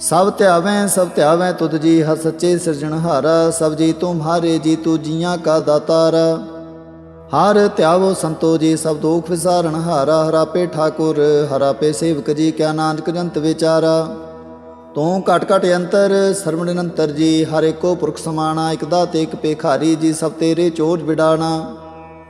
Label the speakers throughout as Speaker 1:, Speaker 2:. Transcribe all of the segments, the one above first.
Speaker 1: ਸਭ ਧਿਆਵੇਂ ਸਭ ਧਿਆਵੇਂ ਤੁਧ ਜੀ ਹਰ ਸੱਚੇ ਸਿਰਜਣਹਾਰਾ ਸਭ ਜੀ ਤੁਮਹਾਰੇ ਜੀ ਤੂ ਜੀਆਂ ਕਾ ਦਾਤਾਰ। ਹਰ ਧਿਆਵੋ ਸੰਤੋ ਜੀ, ਸਭ ਦੁਖ ਵਿਸਾਰਣ ਹਾਰਾ ਹਰਾਪੇ ਠਾਕੁਰ ਹਰਾਪੇ ਸੇਵਕ ਜੀ, ਕਿਆ ਨਾਨਕ ਜੰਤ ਵਿਚਾਰਾ। ਤੂੰ ਘਟ ਘਟ ਅੰਤਰ, ਸਰਵਣ ਨਿਰੰਤਰ ਜੀ, ਹਰ ਏਕੋ ਪੁਰਖ ਸਮਾਣਾ, ਇਕ ਦਾਤੇ ਇਕ ਪੇਖਾਰੀ ਜੀ, ਸਭ ਤੇਰੇ ਚੋਜ ਵਿਡਾਣਾ।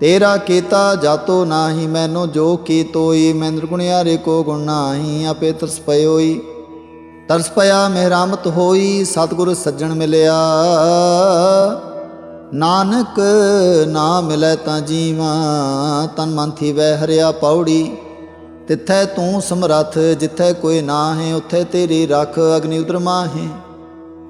Speaker 1: ਤੇਰਾ ਕੀਤਾ ਜਾਤੋ ਨਾਹੀ, ਮੈਨੂੰ ਜੋ ਕੀ ਤੋਈ ਮੈਂ ਨਿਰਗੁਣਿਆਰੇ ਕੋ ਗੁਣ ਨਾਹੀ, ਆਪੇ ਤਰਸ ਪਇਓਈ। ਤਰਸ ਪਿਆ ਮਿਹਰਾਮਤ ਹੋਈ, ਸਤਿਗੁਰ ਸੱਜਣ ਮਿਲਿਆ। ਨਾਨਕ ਨਾ ਮਿਲੈ ਤਾਂ ਜੀਵਾ, ਤਨ ਮਨ ਥੀ ਵੈ ਹਰਿਆ ਪੌੜੀ। ਤਿੱਥੈ ਤੂੰ ਸਮਰੱਥ, ਜਿੱਥੈ ਕੋਈ ਨਾ ਹੈ ਉੱਥੇ ਤੇਰੀ ਰੱਖ, ਅਗਨੀ ਉਦਰ ਮਾਹੇ।